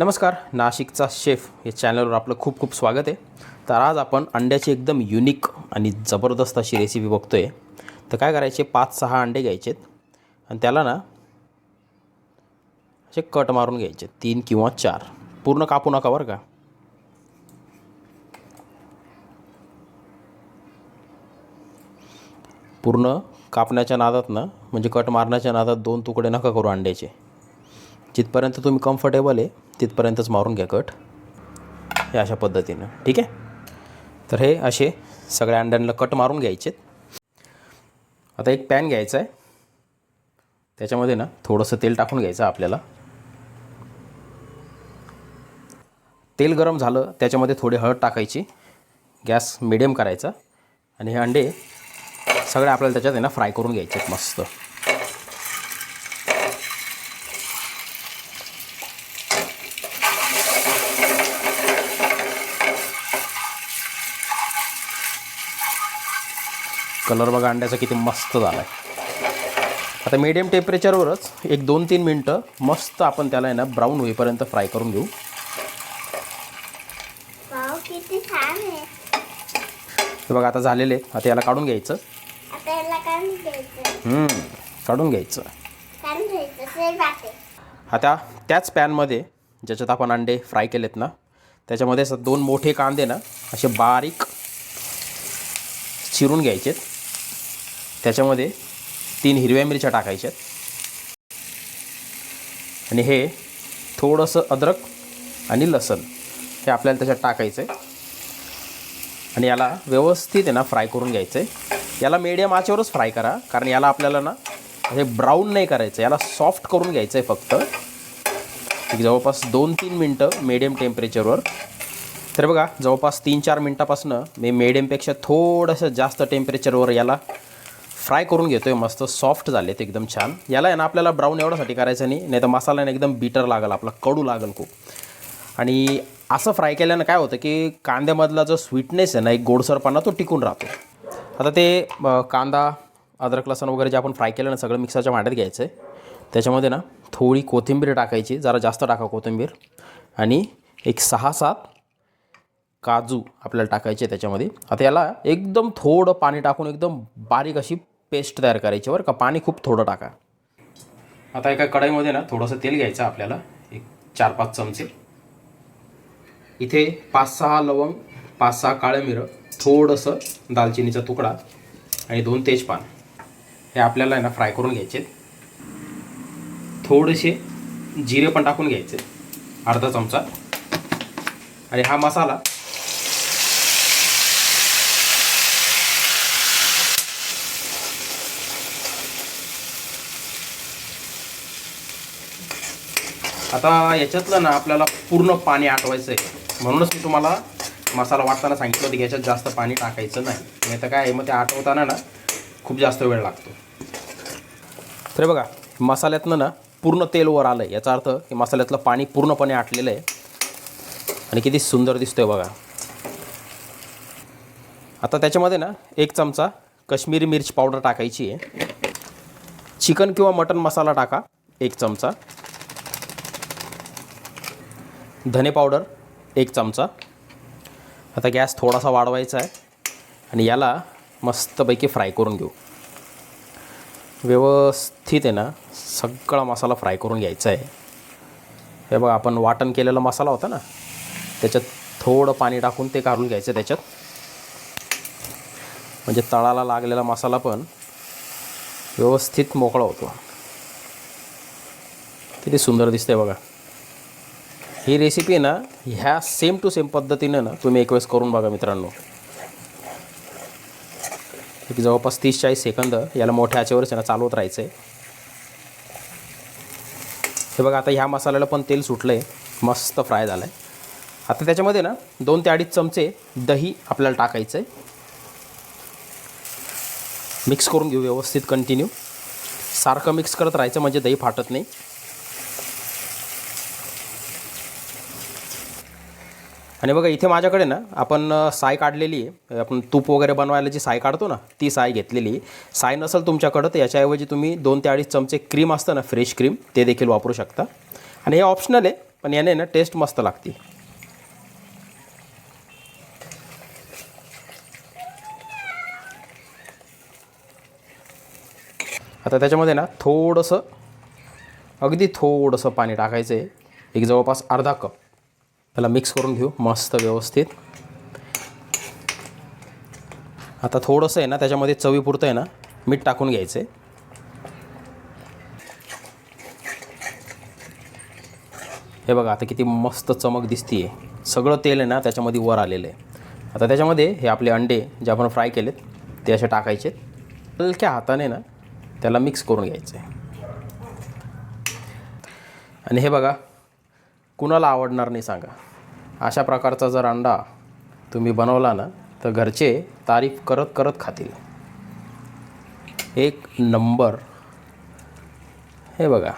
नमस्कार नाशिकचा शेफ या चॅनलवर आपलं खूप खूप स्वागत आहे. तर आज आपण अंड्याची एकदम युनिक आणि जबरदस्त अशी रेसिपी बघतो आहे तर काय करायचे? पाच सहा अंडे घ्यायचेत. आणि त्याला ना असे कट मारून घ्यायचे. तीन किंवा चार. पूर्ण कापू नका बरं का. पूर्ण कापण्याच्या नादात ना म्हणजे कट मारण्याच्या नादात दोन तुकडे नका करू अंड्याचे. जिथपर्यंत तुम्ही कम्फर्टेबल आहे तिथपर्यंतच मारून घ्या कट. हे अशा पद्धतीनं. ठीक आहे? तर हे असे सगळ्या अंड्यांना कट मारून घ्यायचे आता एक पॅन घ्यायचा आहे. त्याच्यामध्ये ना थोडंसं तेल टाकून घ्यायचं आपल्याला. तेल गरम झालं त्याच्यामध्ये थोडी हळद टाकायची. गॅस मिडियम करायचा. आणि हे अंडे सगळे आपल्याला त्याच्यात आहे ना फ्राय करून घ्यायचे आहेत मस्त. कलर बघा अंड्याचा किती मस्त झाला आहे आता मीडियम टेम्परेचरवरच एक दोन तीन मिनटं मस्त आपण त्याला आहे ना ब्राऊन होईपर्यंत फ्राय करून घेऊ. हे बघा आता झालेले आहेत. आता याला काढून घ्यायचं. काढून घ्यायचं. आता त्याच पॅनमध्ये ज्याच्यात आपण अंडे फ्राय केलेत ना त्याच्यामध्ये असं दोन मोठे कांदे ना असे बारीक चिरून घ्यायचेत. त्याच्यामध्ये तीन हिरव्या मिरच्या टाकायच्यात आणि हे थोडंसं अद्रक आणि लसण हे आपल्याला त्याच्यात टाकायचं आहे आणि याला व्यवस्थित आहे ना फ्राय करून घ्यायचं आहे याला मीडियम आचेवरच फ्राय करा कारण याला आपल्याला ना हे ब्राऊन नाही करायचं याला सॉफ्ट करून घ्यायचं आहे फक्त जवळपास दोन तीन मिनटं मीडियम टेम्परेचरवर तर बघा जवळपास तीन चार मिनटापासून मी मीडियमपेक्षा थोडंसं जास्त टेम्परेचरवर याला फ्राय करून घेतो आहे मस्त सॉफ्ट झाले ते एकदम छान. याला आहे ना आपल्याला ब्राऊन एवढ्यासाठी करायचं नाही नाही तर मसाला ना एकदम बिटर लागेल आपला कडू लागेल खूप. आणि असं फ्राय केल्यानं काय होतं की कांद्यामधला जो स्वीटनेस आहे ना एक गोडसरपणा तो टिकून राहतो. आता ते कांदा अद्रक लसण वगैरे जे आपण फ्राय केलं ना सगळं मिक्सरच्या भांड्यात घ्यायचं. आहे त्याच्यामध्ये ना थोडी कोथिंबीर टाकायची जरा जास्त टाका कोथिंबीर. आणि एक सहा सात काजू आपल्याला टाकायचे त्याच्यामध्ये. आता याला एकदम थोडं पाणी टाकून एकदम बारीक अशी पेस्ट तयार करायची बरं का? पाणी खूप थोडं टाका. आता एका कढईमध्ये ना थोडंसं तेल घ्यायचं आपल्याला. एक चार पाच चमचे. इथे पाच सहा लवंग पाच सहा काळं मिरं थोडंसं दालचिनीचा तुकडा आणि दोन तेजपान. हे आपल्याला आहे ना फ्राय करून घ्यायचे थोडेसे जिरे पण टाकून घ्यायचे अर्धा चमचा. आणि हा मसाला आता याच्यातलं ना आपल्याला पूर्ण पाणी आटवायचं आहे म्हणूनच मी तुम्हाला मसाला वाटताना सांगितलं होतं की याच्यात जास्त पाणी टाकायचं नाही. नाही तर काय आहे, मग ते आटवताना ना खूप जास्त वेळ लागतो. तर हे बघा मसाल्यातनं ना पूर्ण तेल वर आलं आहे याचा अर्थ की मसाल्यातलं पाणी पूर्णपणे आटलेलं आहे. आणि किती सुंदर दिसतोय बघा. आता त्याच्यामध्ये ना एक चमचा कश्मीरी मिरची पावडर टाकायची आहे. चिकन किंवा मटन मसाला टाका एक चमचा. धने पावडर एक चमचा. आता गॅस थोडासा वाढवायचा आहे आणि याला मस्तपैकी फ्राय करून घेऊ. व्यवस्थित आहे ना सगळा मसाला फ्राय करून घ्यायचा आहे. हे बघा आपण वाटण केलेला मसाला होता ना त्याच्यात थोडं पाणी टाकून ते काढून घ्यायचं त्याच्यात. म्हणजे तळाला लागलेला मसाला पण व्यवस्थित मोकळा होतो. किती सुंदर दिसतंय बघा. ही रेसिपी ना ह्या सेम टू सेम पद्धतीनं ना तुम्ही एक वेळेस करून बघा मित्रांनो. एक जवळपास तीस चाळीस सेकंद याला मोठ्या आचेवरच ना चालवत राहायचं आहे हे बघा आता ह्या मसाल्याला पण तेल सुटलं आहे मस्त फ्राय झालं आहे आता त्याच्यामध्ये ना दोन ते अडीच चमचे दही आपल्याला टाकायचं आहे मिक्स करून घेऊ व्यवस्थित कंटिन्यू सारखं मिक्स करत राहायचं म्हणजे दही फाटत नाही. आणि बघा इथे माझ्याकडे ना आपण साय काढलेली आहे. आपण तूप वगैरे बनवायला जी साय काढतो ना ती साय घेतलेली आहे. साय नसेल तुमच्याकडं तर याच्याऐवजी तुम्ही दोन ते अडीच चमचे क्रीम असतं ना फ्रेश क्रीम ते देखील वापरू शकता. आणि हे ऑप्शनल आहे पण याने ना टेस्ट मस्त लागते. आता त्याच्यामध्ये ना थोडंसं अगदी थोडंसं पाणी टाकायचं आहे एक जवळपास अर्धा कप. त्याला मिक्स करून घेऊ मस्त व्यवस्थित. आता थोडंसं आहे ना त्याच्यामध्ये चवीपुरतं आहे ना मीठ टाकून घ्यायचं आहे हे बघा आता किती मस्त चमक दिसतीये. सगळं तेल आहे ना त्याच्यामध्ये वर आलेलं आहे. आता त्याच्यामध्ये हे आपले अंडे जे आपण फ्राय केलेत ते असे टाकायचे हलक्या हाताने ना त्याला मिक्स करून घ्यायचं आहे आणि हे बघा कुणाला आवडणार नाही सांगा. अशा प्रकारचा जर अंडा तुम्ही बनवला ना तर घरचे तारीफ करत करत खातील. एक नंबर. हे बघा.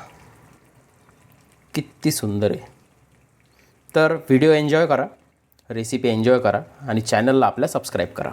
किती सुंदर आहे. तर व्हिडिओ एन्जॉय करा रेसिपी एन्जॉय करा आणि चॅनलला आपल्या सबस्क्राईब करा.